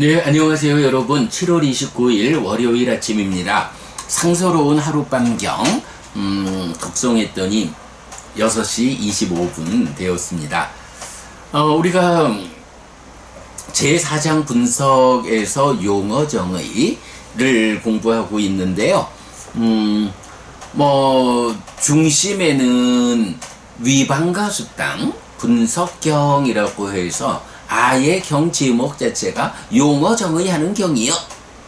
네, 안녕하세요, 여러분. 7월 29일 월요일 아침입니다. 상서로운 하룻밤경, 음, 급송했더니 6시 25분 되었습니다. 어, 우리가 제4장 분석에서 용어 정의를 공부하고 있는데요. 음, 뭐, 중심에는 위반과 수당, 분석경이라고 해서 아예 경 제목 자체가 용어 정의하는 경이요.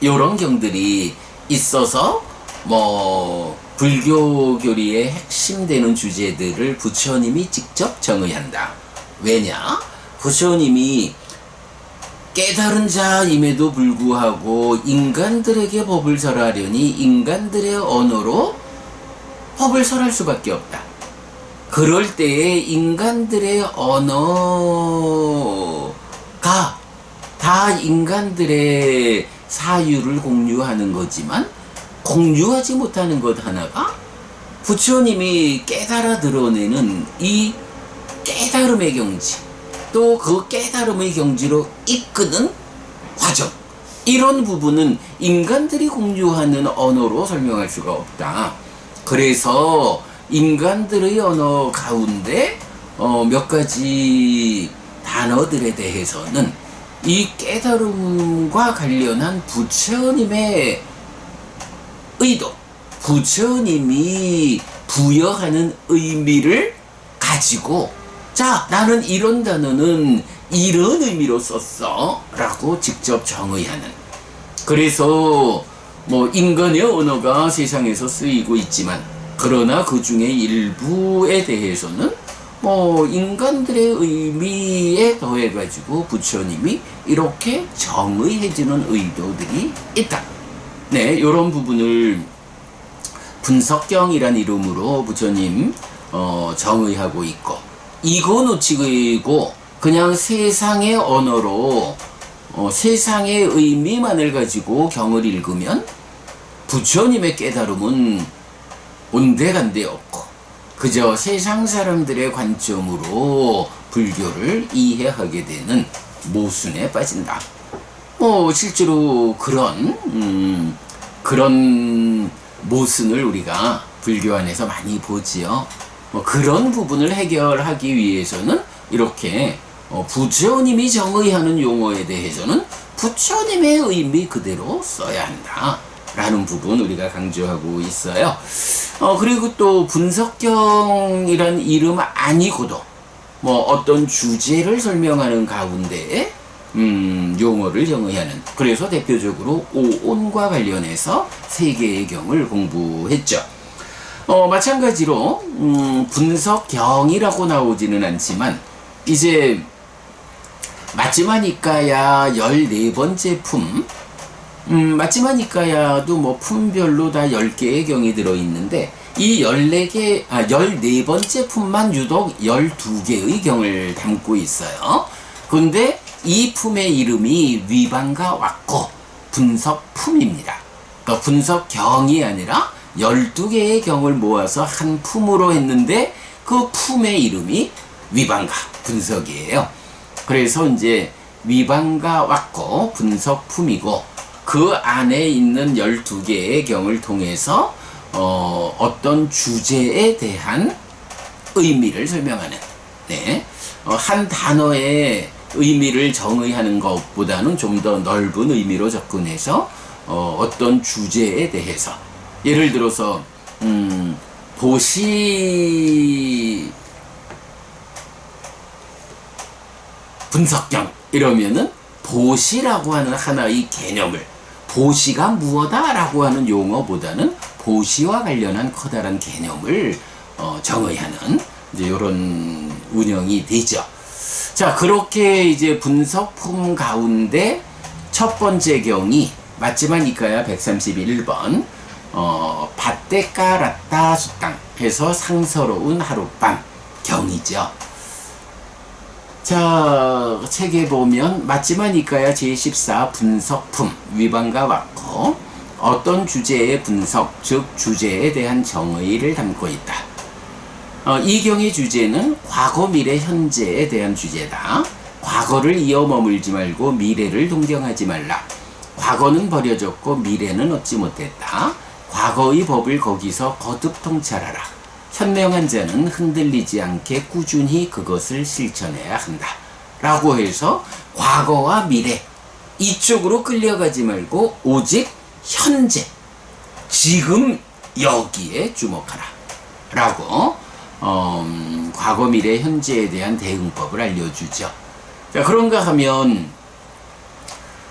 요런 경들이 있어서 뭐 불교 교리의 핵심 되는 주제들을 부처님이 직접 정의한다. 왜냐? 부처님이 깨달은 자임에도 불구하고 인간들에게 법을 설하려니 인간들의 언어로 법을 설할 수밖에 없다. 그럴 때에 인간들의 언어 가 다 인간들의 사유를 공유하는 거지만 공유하지 못하는 것 하나가 부처님이 깨달아 드러내는 이 깨달음의 경지 또 그 깨달음의 경지로 이끄는 과정 이런 부분은 인간들이 공유하는 언어로 설명할 수가 없다. 그래서 인간들의 언어 가운데 어, 몇 가지 단어들에 대해서는 이 깨달음과 관련한 부처님의 의도, 부처님이 부여하는 의미를 가지고 자, 나는 이런 단어는 이런 의미로 썼어. 라고 직접 정의하는. 그래서 뭐 인간의 언어가 세상에서 쓰이고 있지만 그러나 그 중에 일부에 대해서는 뭐 인간들의 의미에 더해 가지고 부처님이 이렇게 정의해 주는 의도들이 있다. 네, 이런 부분을 분석경이란 이름으로 부처님 어, 정의하고 있고 이거 놓치고 그냥 세상의 언어로 어, 세상의 의미만을 가지고 경을 읽으면 부처님의 깨달음은 온데간데 없고 그저 세상 사람들의 관점으로 불교를 이해하게 되는 모순에 빠진다. 뭐 실제로 그런 음, 그런 모순을 우리가 불교 안에서 많이 보지요. 뭐 그런 부분을 해결하기 위해서는 이렇게 어, 부처님이 정의하는 용어에 대해서는 부처님의 의미 그대로 써야 한다. 라는 부분 우리가 강조하고 있어요. 어, 그리고 또 분석경이란 이름 아니고도 뭐 어떤 주제를 설명하는 가운데 음, 용어를 정의하는 그래서 대표적으로 오온과 관련해서 세 개의 경을 공부했죠. 어, 마찬가지로 음, 분석경이라고 나오지는 않지만 이제 맞지마니까야 14번째 품 음, 맞지마니까야도 뭐 품별로 다 10개의 경이 들어있는데 이 14개, 아, 14번째 품만 유독 12개의 경을 담고 있어요. 근데 이 품의 이름이 위반과 왔고 분석품입니다. 그러니까 분석경이 아니라 12개의 경을 모아서 한 품으로 했는데 그 품의 이름이 위반과 분석이에요. 그래서 이제 위반과 왔고 분석품이고 그 안에 있는 12개의 경을 통해서 어, 어떤 주제에 대한 의미를 설명하는 네. 어, 한 단어의 의미를 정의하는 것보다는 좀 더 넓은 의미로 접근해서 어, 어떤 주제에 대해서 예를 들어서 음, 보시 분석경 이러면은 보시라고 하는 하나의 개념을 보시가 무엇다라고 하는 용어보다는 보시와 관련한 커다란 개념을 어, 정의하는 이제 이런 운영이 되죠. 자 그렇게 이제 분석품 가운데 첫 번째 경이 맞지만 이까야 131번 어, 밭대까라따 수땅 해서 상서로운 하룻밤 경이죠. 자, 책에 보면 맞지만 이까야 제14 분석품 위반과 왔고 어떤 주제의 분석, 즉 주제에 대한 정의를 담고 있다. 어, 이 경의 주제는 과거, 미래, 현재에 대한 주제다. 과거를 이어 머물지 말고 미래를 동경하지 말라. 과거는 버려졌고 미래는 얻지 못했다. 과거의 법을 거기서 거듭 통찰하라. 현명한 자는 흔들리지 않게 꾸준히 그것을 실천해야 한다. 라고 해서 과거와 미래 이쪽으로 끌려가지 말고 오직 현재 지금 여기에 주목하라. 라고 어, 음, 과거 미래 현재에 대한 대응법을 알려주죠. 자, 그런가 하면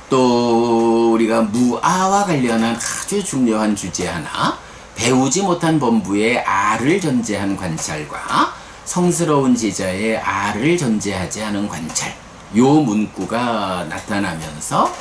또 우리가 무아와 관련한 아주 중요한 주제 하나 배우지 못한 범부의 아를 전제한 관찰과 성스러운 제자의 아를 전제하지 않은 관찰 요 문구가 나타나면서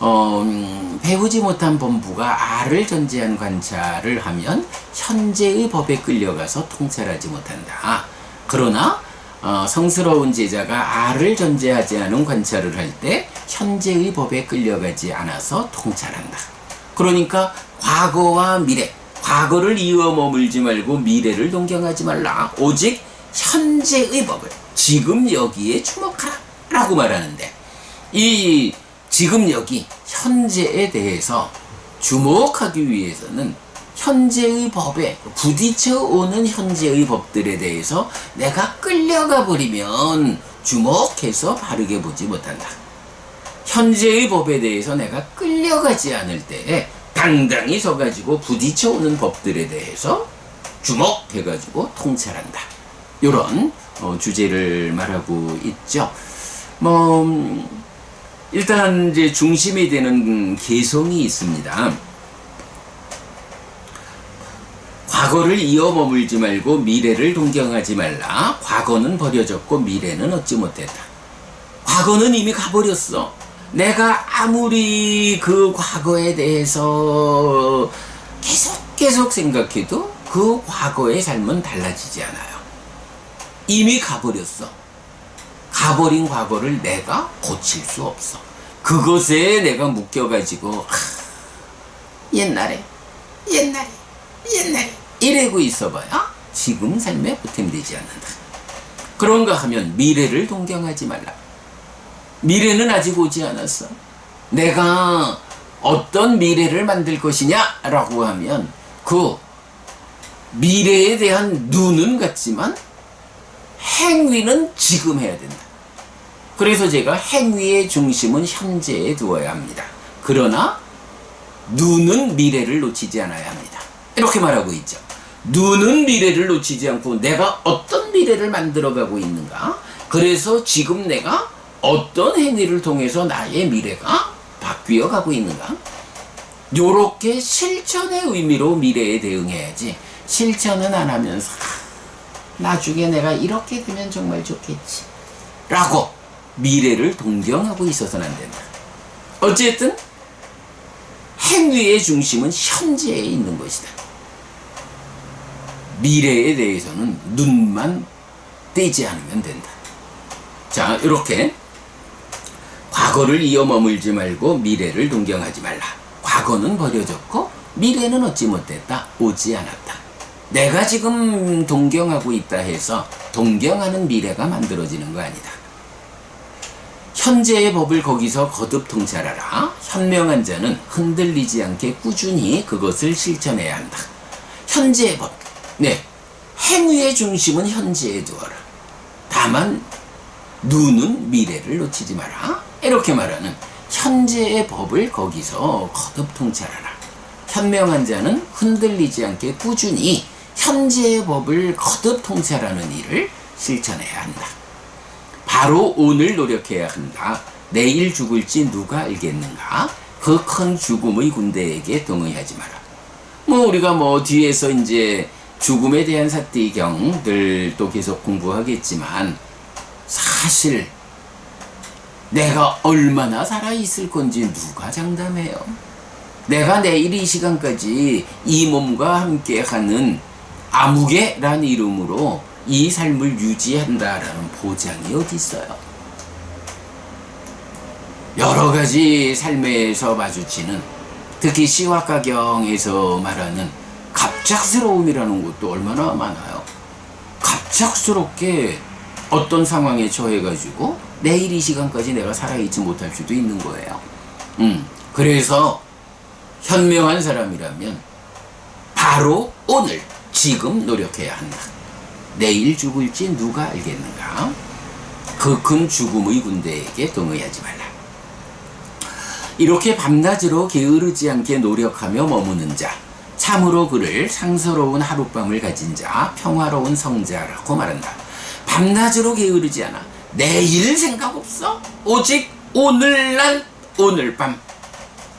어, 음, 배우지 못한 범부가 아를 전제한 관찰을 하면 현재의 법에 끌려가서 통찰하지 못한다. 그러나 어, 성스러운 제자가 아를 전제하지 않은 관찰을 할 때 현재의 법에 끌려가지 않아서 통찰한다. 그러니까 과거와 미래, 과거를 이어 머물지 말고 미래를 동경하지 말라. 오직 현재의 법을 지금 여기에 주목하라. 라고 말하는데 이 지금 여기 현재에 대해서 주목하기 위해서는 현재의 법에 부딪혀 오는 현재의 법들에 대해서 내가 끌려가 버리면 주목해서 바르게 보지 못한다. 현재의 법에 대해서 내가 끌려가지 않을 때 당당히 서가지고 부딪혀 오는 법들에 대해서 주목해가지고 통찰한다. 이런 어, 주제를 말하고 있죠. 뭐 음, 일단 이제 중심이 되는 개성이 있습니다. 과거를 이어 머물지 말고 미래를 동경하지 말라. 과거는 버려졌고 미래는 얻지 못했다. 과거는 이미 가버렸어. 내가 아무리 그 과거에 대해서 계속 계속 생각해도 그 과거의 삶은 달라지지 않아요. 이미 가버렸어. 가버린 과거를 내가 고칠 수 없어. 그것에 내가 묶여가지고 하, 옛날에 옛날에 옛날에 이래고 있어봐야 지금 삶에 보탬되지 않는다. 그런가 하면 미래를 동경하지 말라. 미래는 아직 오지 않았어. 내가 어떤 미래를 만들 것이냐라고 하면 그 미래에 대한 눈은 같지만 행위는 지금 해야 된다. 그래서 제가 행위의 중심은 현재에 두어야 합니다. 그러나 눈은 미래를 놓치지 않아야 합니다. 이렇게 말하고 있죠. 눈은 미래를 놓치지 않고 내가 어떤 미래를 만들어가고 있는가? 그래서 지금 내가 어떤 행위를 통해서 나의 미래가 바뀌어 가고 있는가? 요렇게 실천의 의미로 미래에 대응해야지 실천은 안 하면서 나중에 내가 이렇게 되면 정말 좋겠지 라고 미래를 동경하고 있어서는 안 된다. 어쨌든 행위의 중심은 현재에 있는 것이다. 미래에 대해서는 눈만 떼지 않으면 된다. 자, 이렇게 과거를 이어 머물지 말고 미래를 동경하지 말라. 과거는 버려졌고 미래는 얻지 못했다. 오지 않았다. 내가 지금 동경하고 있다 해서 동경하는 미래가 만들어지는 거 아니다. 현재의 법을 거기서 거듭 통찰하라. 현명한 자는 흔들리지 않게 꾸준히 그것을 실천해야 한다. 현재의 법. 네. 행위의 중심은 현재에 두어라. 다만 눈은 미래를 놓치지 마라. 이렇게 말하는 현재의 법을 거기서 거듭 통찰하라. 현명한 자는 흔들리지 않게 꾸준히 현재의 법을 거듭 통찰하는 일을 실천해야 한다. 바로 오늘 노력해야 한다. 내일 죽을지 누가 알겠는가? 그 큰 죽음의 군대에게 동의하지 마라. 뭐 우리가 뭐 뒤에서 이제 죽음에 대한 사띠경들도 계속 공부하겠지만 사실 내가 얼마나 살아있을 건지 누가 장담해요? 내가 내일 이 시간까지 이 몸과 함께 하는 아무개라는 이름으로 이 삶을 유지한다라는 보장이 어디 있어요? 여러 가지 삶에서 마주치는 특히 시와가경에서 말하는 갑작스러움이라는 것도 얼마나 많아요. 갑작스럽게 어떤 상황에 처해가지고 내일 이 시간까지 내가 살아있지 못할 수도 있는 거예요. 음, 그래서 현명한 사람이라면 바로 오늘 지금 노력해야 한다. 내일 죽을지 누가 알겠는가? 그큰 죽음의 군대에게 동의하지 말라. 이렇게 밤낮으로 게으르지 않게 노력하며 머무는 자, 참으로 그를 상서로운 하룻밤을 가진 자, 평화로운 성자라고 말한다. 밤낮으로 게으르지 않아. 내일 생각 없어. 오직 오늘날, 오늘 밤.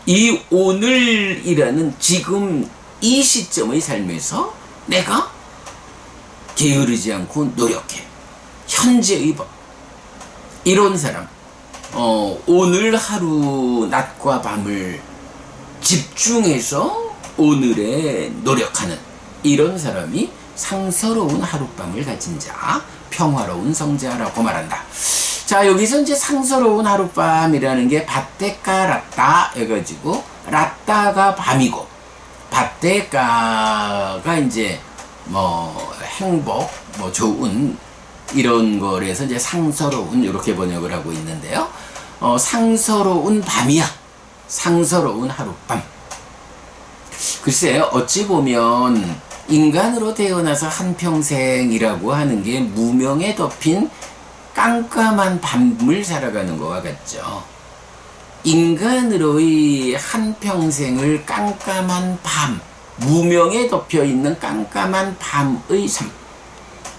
이 오늘이라는 지금 이 시점의 삶에서 내가 게으르지 않고 노력해. 현재의 법. 이런 사람, 어, 오늘 하루 낮과 밤을 집중해서 오늘에 노력하는 이런 사람이 상서로운 하룻밤을 가진 자, 평화로운 성자라고 말한다. 자, 여기서 이제 상서로운 하룻밤이라는 게 바테까 라따 해가지고 라따가 밤이고 바테까가 이제 뭐 행복, 뭐 좋은 이런 거에서 이제 상서로운 이렇게 번역을 하고 있는데요. 어, 상서로운 밤이야. 상서로운 하룻밤. 글쎄 어찌 보면 인간으로 태어나서 한평생이라고 하는 게 무명에 덮인 깜깜한 밤을 살아가는 것과 같죠. 인간으로의 한평생을 깜깜한 밤, 무명에 덮여 있는 깜깜한 밤의 삶.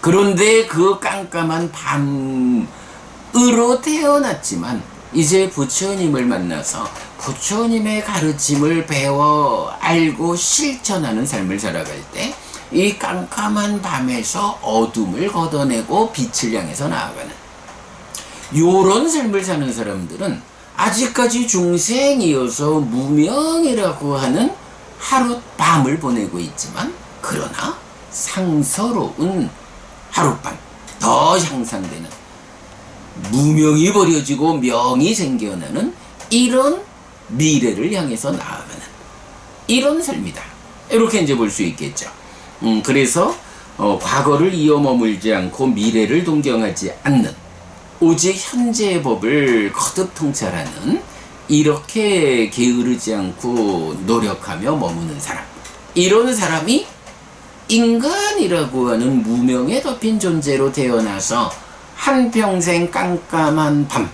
그런데 그 깜깜한 밤으로 태어났지만 이제 부처님을 만나서 부처님의 가르침을 배워 알고 실천하는 삶을 살아갈 때 이 깜깜한 밤에서 어둠을 걷어내고 빛을 향해서 나아가는 요런 삶을 사는 사람들은 아직까지 중생이어서 무명이라고 하는 하룻밤을 보내고 있지만 그러나 상서로운 하룻밤 더 향상되는 무명이 버려지고 명이 생겨나는 이런 미래를 향해서 나아가는 이런 삶이다. 이렇게 이제 볼 수 있겠죠. 음, 그래서 어, 과거를 이어 머물지 않고 미래를 동경하지 않는 오직 현재의 법을 거듭 통찰하는 이렇게 게으르지 않고 노력하며 머무는 사람. 이런 사람이 인간이라고 하는 무명에 덮인 존재로 태어나서 한평생 깜깜한 밤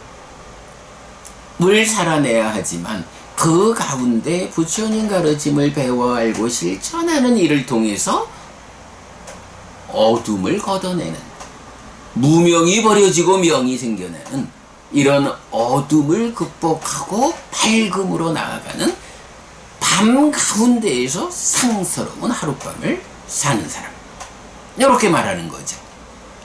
을 살아내야 하지만 그 가운데 부처님 가르침을 배워 알고 실천하는 일을 통해서 어둠을 걷어내는 무명이 버려지고 명이 생겨나는 이런 어둠을 극복하고 밝음으로 나아가는 밤 가운데에서 상스러운 하룻밤을 사는 사람. 이렇게 말하는 거죠.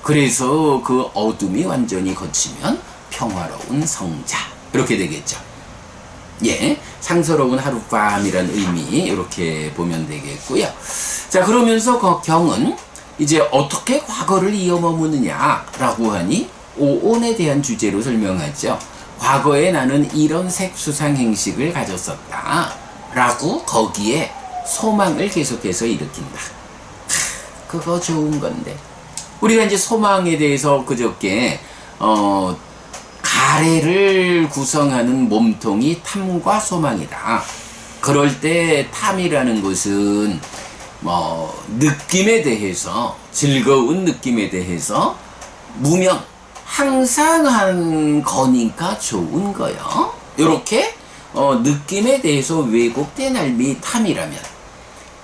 그래서 그 어둠이 완전히 거치면 평화로운 성자. 이렇게 되겠죠. 예. 상서로운 하룻밤이란 의미, 이렇게 보면 되겠고요. 자, 그러면서 그 경은 이제 어떻게 과거를 이어 머무느냐라고 하니 오온에 대한 주제로 설명하죠. 과거에 나는 이런 색수상 행식을 가졌었다. 라고 거기에 소망을 계속해서 일으킨다. 그거 좋은 건데. 우리가 이제 소망에 대해서 그저께, 어, 가래를 구성하는 몸통이 탐과 소망이다. 그럴 때 탐이라는 것은 뭐 느낌에 대해서 즐거운 느낌에 대해서 무명 항상 한 거니까 좋은 거요. 이렇게 어, 느낌에 대해서 왜곡된 알미 탐이라면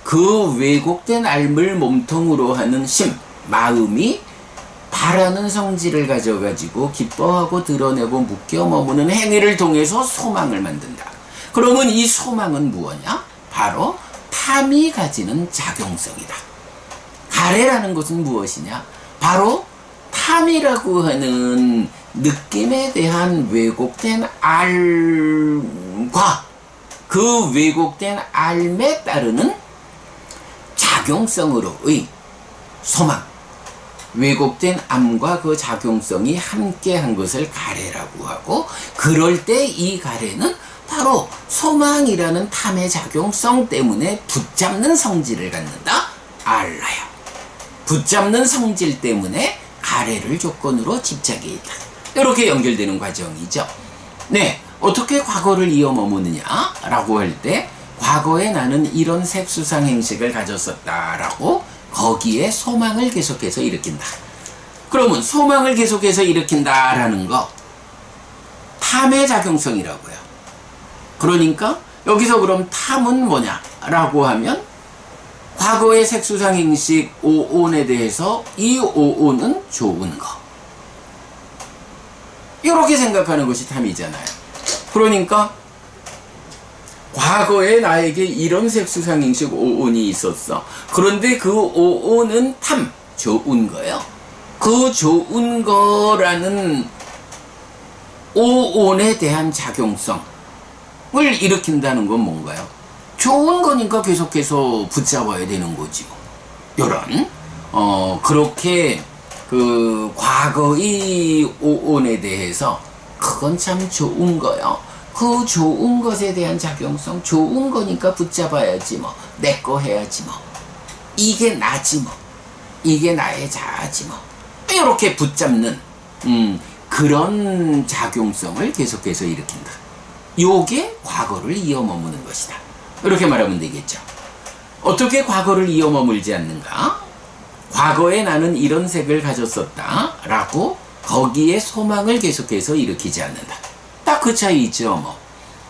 그 왜곡된 알을 몸통으로 하는 심 마음이 바라는 성질을 가져가지고 기뻐하고 드러내고 묶여 머무는 행위를 통해서 소망을 만든다. 그러면 이 소망은 무엇이냐? 바로 탐이 가지는 작용성이다. 가래라는 것은 무엇이냐? 바로 탐이라고 하는 느낌에 대한 왜곡된 알과 그 왜곡된 알에 따르는 작용성으로의 소망, 왜곡된 암과 그 작용성이 함께한 것을 가래라고 하고 그럴 때 이 가래는 바로 소망이라는 탐의 작용성 때문에 붙잡는 성질을 갖는다. 알라요. 붙잡는 성질 때문에 가래를 조건으로 집착해 있다. 이렇게 연결되는 과정이죠. 네, 어떻게 과거를 이어 머무느냐 라고 할 때 과거에 나는 이런 색수상 행식을 가졌었다 라고 거기에 소망을 계속해서 일으킨다. 그러면 소망을 계속해서 일으킨다라는 거 탐의 작용성이라고요. 그러니까 여기서 그럼 탐은 뭐냐라고 하면 과거의 색수상 행식 오온에 대해서 이 오온은 좋은 거. 이렇게 생각하는 것이 탐이잖아요. 그러니까 과거에 나에게 이런 색수상 행식 오온이 있었어. 그런데 그 오온은 탐, 좋은 거예요. 그 좋은 거라는 오온에 대한 작용성을 일으킨다는 건 뭔가요? 좋은 거니까 계속해서 붙잡아야 되는 거지요. 요런 어 그렇게 그 과거의 오온에 대해서 그건 참 좋은 거요. 그 좋은 것에 대한 작용성 좋은 거니까 붙잡아야지 뭐 내 거 해야지 뭐 이게 나지 뭐 이게 나의 자아지 뭐 이렇게 붙잡는 음, 그런 작용성을 계속해서 일으킨다. 요게 과거를 이어 머무는 것이다. 이렇게 말하면 되겠죠. 어떻게 과거를 이어 머물지 않는가? 과거에 나는 이런 색을 가졌었다. 라고 거기에 소망을 계속해서 일으키지 않는다. 딱 그 차이 있죠, 뭐.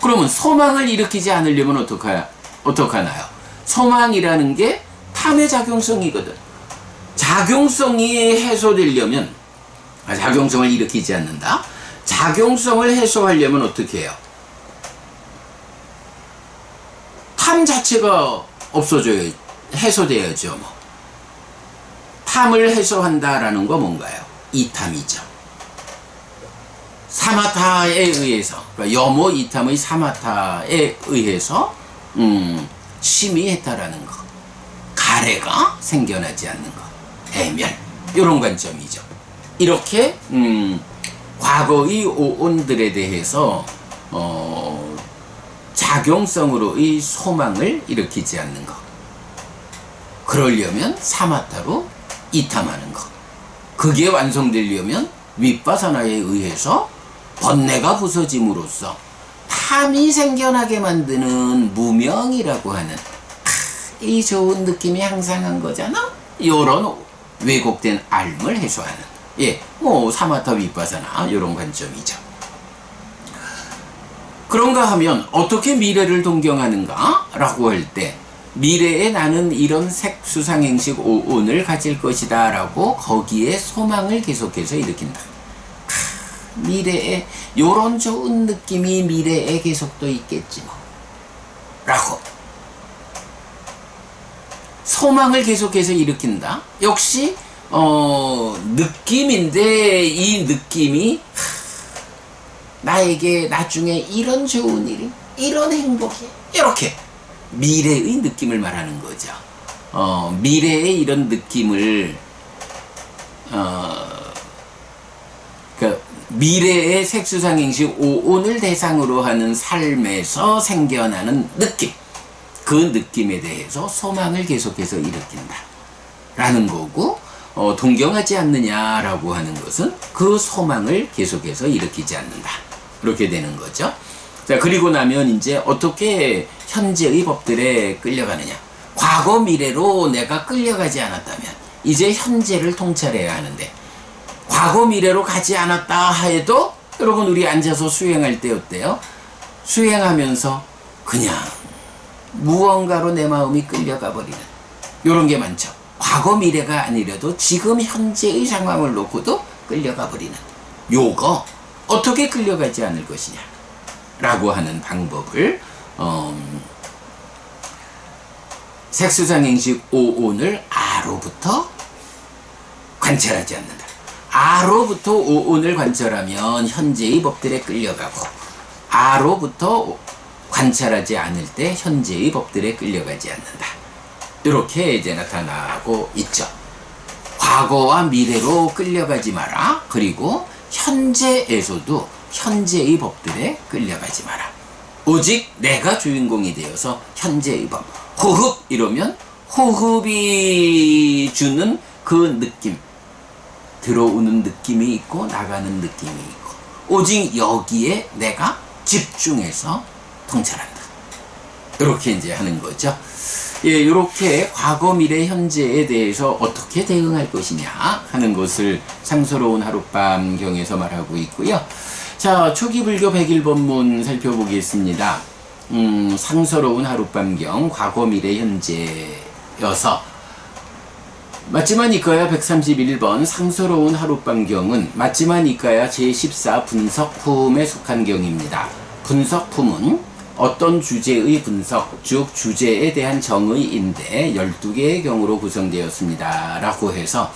그러면 소망을 일으키지 않으려면 어떡하, 어떡하나요? 소망이라는 게 탐의 작용성이거든. 작용성이 해소되려면, 아, 작용성을 일으키지 않는다? 작용성을 해소하려면 어떻게 해요? 탐 자체가 없어져야, 해소돼야죠, 뭐. 탐을 해소한다라는 거 뭔가요? 이탐이죠. 사마타에 의해서, 그러니까 여모 이탐의 사마타에 의해서, 음, 심의했다라는 거. 가래가 생겨나지 않는 거. 해멸. 이런 관점이죠. 이렇게, 음, 과거의 오온들에 대해서, 어, 작용성으로의 소망을 일으키지 않는 것. 그러려면 사마타로 이탐하는 것. 그게 완성되려면 윗바사나에 의해서 번뇌가 부서짐으로써 탐이 생겨나게 만드는 무명이라고 하는 크, 이 좋은 느낌이 항상한 거잖아. 요런 왜곡된 알을 해소하는 예, 뭐 사마타 윗바사나 요런 관점이죠. 그런가 하면 어떻게 미래를 동경하는가? 라고 할 때 미래에 나는 이런 색수상행식 오온을 가질 것이다 라고 거기에 소망을 계속해서 일으킨다. 크, 미래에 요런 좋은 느낌이 미래에 계속 또 있겠지 뭐. 라고 소망을 계속해서 일으킨다. 역시 어 느낌인데 이 느낌이 나에게 나중에 이런 좋은 일이, 이런 행복이, 이렇게 미래의 느낌을 말하는 거죠. 어, 미래의 이런 느낌을, 어, 그 미래의 색수상행식 오온을 대상으로 하는 삶에서 생겨나는 느낌, 그 느낌에 대해서 소망을 계속해서 일으킨다. 라는 거고, 어, 동경하지 않느냐라고 하는 것은 그 소망을 계속해서 일으키지 않는다. 그렇게 되는 거죠. 자, 그리고 나면 이제 어떻게 현재의 법들에 끌려가느냐. 과거 미래로 내가 끌려가지 않았다면 이제 현재를 통찰해야 하는데 과거 미래로 가지 않았다 해도 여러분 우리 앉아서 수행할 때 어때요? 수행하면서 그냥 무언가로 내 마음이 끌려가 버리는 이런 게 많죠. 과거 미래가 아니라도 지금 현재의 상황을 놓고도 끌려가 버리는 요거 어떻게 끌려가지 않을 것이냐 라고 하는 방법을 음, 색수상행식 오온을 아로부터 관찰하지 않는다. 아로부터 오온을 관찰하면 현재의 법들에 끌려가고 아로부터 관찰하지 않을 때 현재의 법들에 끌려가지 않는다. 이렇게 이제 나타나고 있죠. 과거와 미래로 끌려가지 마라. 그리고 현재에서도 현재의 법들에 끌려가지 마라. 오직 내가 주인공이 되어서 현재의 법. 호흡 이러면 호흡이 주는 그 느낌. 들어오는 느낌이 있고 나가는 느낌이 있고 오직 여기에 내가 집중해서 통찰한다. 이렇게 이제 하는 거죠. 예, 이렇게 과거, 미래, 현재에 대해서 어떻게 대응할 것이냐 하는 것을 상서로운 하룻밤 경에서 말하고 있고요. 자, 초기 불교 백일 법문 살펴보겠습니다. 음, 상서로운 하룻밤 경, 과거, 미래, 현재여서 맞지만 이까야 131번 상서로운 하룻밤 경은 맞지만 이까야 제14 분석품에 속한 경입니다. 분석품은 어떤 주제의 분석, 즉 주제에 대한 정의인데 12개의 경으로 구성되었습니다. 라고 해서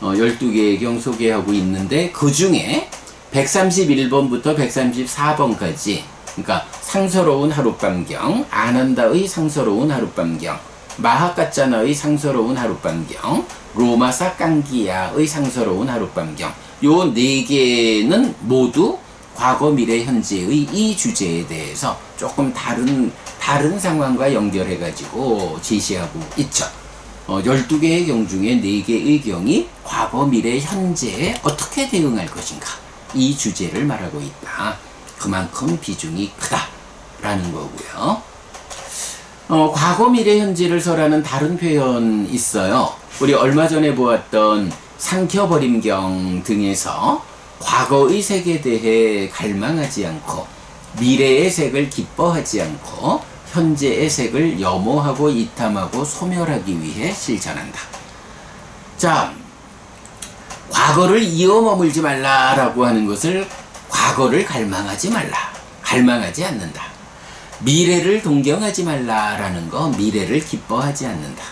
어, 12개의 경 소개하고 있는데 그 중에 131번부터 134번까지 그러니까 상서로운 하룻밤경, 아난다의 상서로운 하룻밤경, 마하카짜나의 상서로운 하룻밤경, 로마사 깡기야의 상서로운 하룻밤경 요 네 개는 모두 과거, 미래, 현재의 이 주제에 대해서 조금 다른 다른 상황과 연결해 가지고 제시하고 있죠. 어, 12개의 경 중에 4개의 경이 과거, 미래, 현재에 어떻게 대응할 것인가 이 주제를 말하고 있다. 그만큼 비중이 크다라는 거고요. 어, 과거, 미래, 현재를 설하는 다른 표현 있어요. 우리 얼마 전에 보았던 상켜버림경 등에서 과거의 색에 대해 갈망하지 않고 미래의 색을 기뻐하지 않고 현재의 색을 염호하고 이탐하고 소멸하기 위해 실천한다. 자, 과거를 이어 머물지 말라라고 하는 것을 과거를 갈망하지 말라. 갈망하지 않는다. 미래를 동경하지 말라라는 거 미래를 기뻐하지 않는다.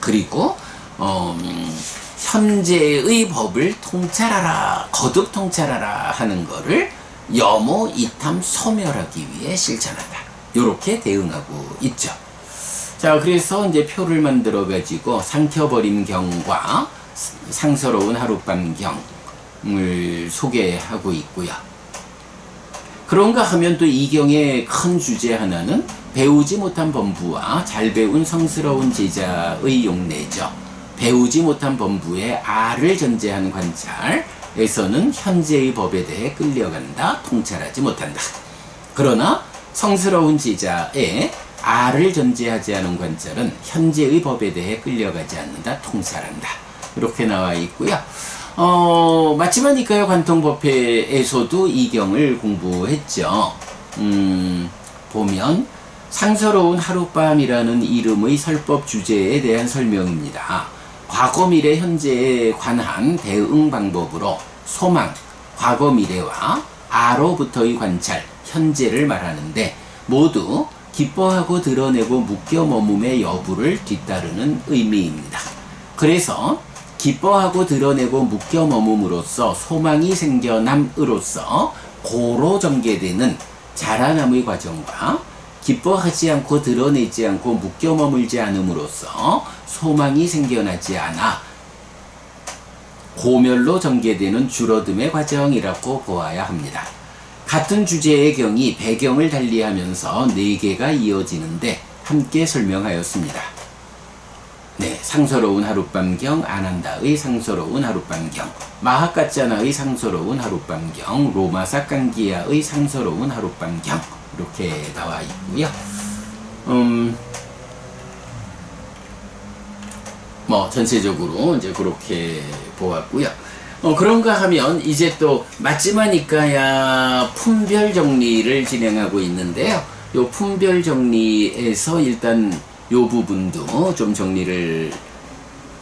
그리고 어, 음, 현재의 법을 통찰하라 거듭 통찰하라 하는 거를 염호 이탐 소멸하기 위해 실천한다. 이렇게 대응하고 있죠. 자 그래서 이제 표를 만들어 가지고 상켜버림 경과 상서로운 하룻밤 경을 소개하고 있고요. 그런가 하면 또 이경의 큰 주제 하나는 배우지 못한 범부와 잘 배운 성스러운 제자의 용례죠. 배우지 못한 범부의 아를 전제한 관찰에서는 현재의 법에 대해 끌려간다, 통찰하지 못한다. 그러나 성스러운 제자의 아를 전제하지 않은 관찰은 현재의 법에 대해 끌려가지 않는다, 통찰한다. 이렇게 나와 있고요. 어, 맞지만니까요 관통법회에서도 이 경을 공부했죠. 음, 보면 상서로운 하룻밤이라는 이름의 설법 주제에 대한 설명입니다. 과거 미래 현재에 관한 대응 방법으로 소망, 과거 미래와 아로부터의 관찰, 현재를 말하는데 모두 기뻐하고 드러내고 묶여 머금의 여부를 뒤따르는 의미입니다. 그래서 기뻐하고 드러내고 묶여 머금으로써 소망이 생겨남으로써 고로 전개되는 자라남의 과정과 기뻐하지 않고 드러내지 않고 묶여 머물지 않음으로써 소망이 생겨나지 않아 고멸로 전개되는 줄어듦의 과정이라고 보아야 합니다. 같은 주제의 경이 배경을 달리하면서 네 개가 이어지는데 함께 설명하였습니다. 네, 상서로운 하룻밤경, 아난다의 상서로운 하룻밤경, 마하카짜나의 상서로운 하룻밤경, 로마사 깡기야의 상서로운 하룻밤경 이렇게 나와 있고요. 음, 뭐 전체적으로 이제 그렇게 보았고요. 어, 그런가 하면 이제 또 맞지마니까야 품별 정리를 진행하고 있는데요. 요 품별 정리에서 일단 요 부분도 좀 정리를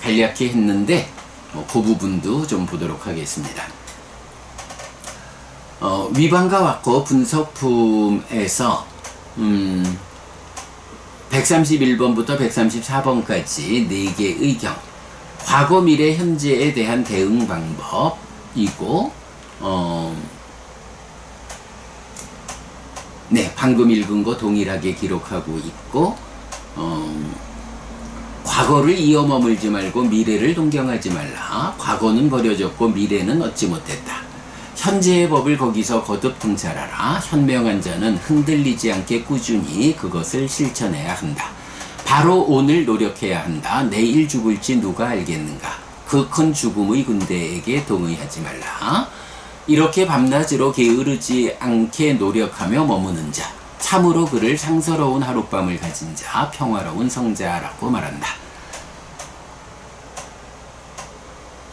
간략히 했는데 뭐, 그 부분도 좀 보도록 하겠습니다. 어, 위반과 왔고 분석품에서 음, 131번부터 134번까지 4개의 경 과거 미래 현재에 대한 대응 방법이고 어, 네 방금 읽은 거 동일하게 기록하고 있고 어, 과거를 이어 머물지 말고 미래를 동경하지 말라. 과거는 버려졌고 미래는 얻지 못했다. 현재의 법을 거기서 거듭 통찰하라. 현명한 자는 흔들리지 않게 꾸준히 그것을 실천해야 한다. 바로 오늘 노력해야 한다. 내일 죽을지 누가 알겠는가. 그 큰 죽음의 군대에게 동의하지 말라. 이렇게 밤낮으로 게으르지 않게 노력하며 머무는 자, 참으로 그를 상서로운 하룻밤을 가진 자, 평화로운 성자라고 말한다.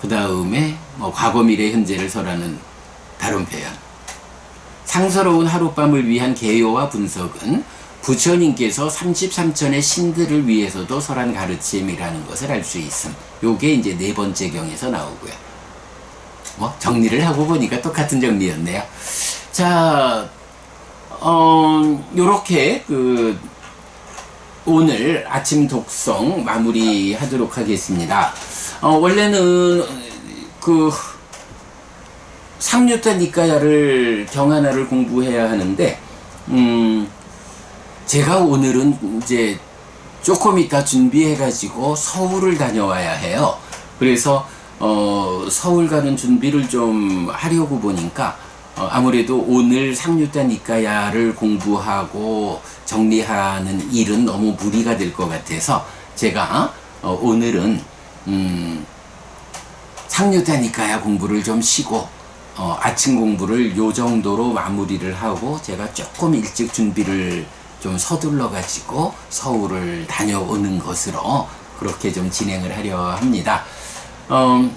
그 다음에 뭐 과거, 미래, 현재를 설하는 다른 표현. 상서로운 하룻밤을 위한 개요와 분석은 부처님께서 33천의 신들을 위해서도 설한 가르침이라는 것을 알 수 있음. 요게 이제 네 번째 경에서 나오고요. 뭐 정리를 하고 보니까 똑같은 정리였네요. 자, 어, 요렇게 그 오늘 아침 독성 마무리 하도록 하겠습니다. 어, 원래는 그 상류타 니까야를 경 하나를 공부해야 하는데 음 제가 오늘은 이제 조금 이따 준비해 가지고 서울을 다녀와야 해요. 그래서 어 서울 가는 준비를 좀 하려고 보니까 어, 아무래도 오늘 상류타 니까야를 공부하고 정리하는 일은 너무 무리가 될 것 같아서 제가 어, 오늘은 음 상류타니까야 공부를 좀 쉬고 어, 아침 공부를 요 정도로 마무리를 하고 제가 조금 일찍 준비를 좀 서둘러 가지고 서울을 다녀오는 것으로 그렇게 좀 진행을 하려 합니다. 음,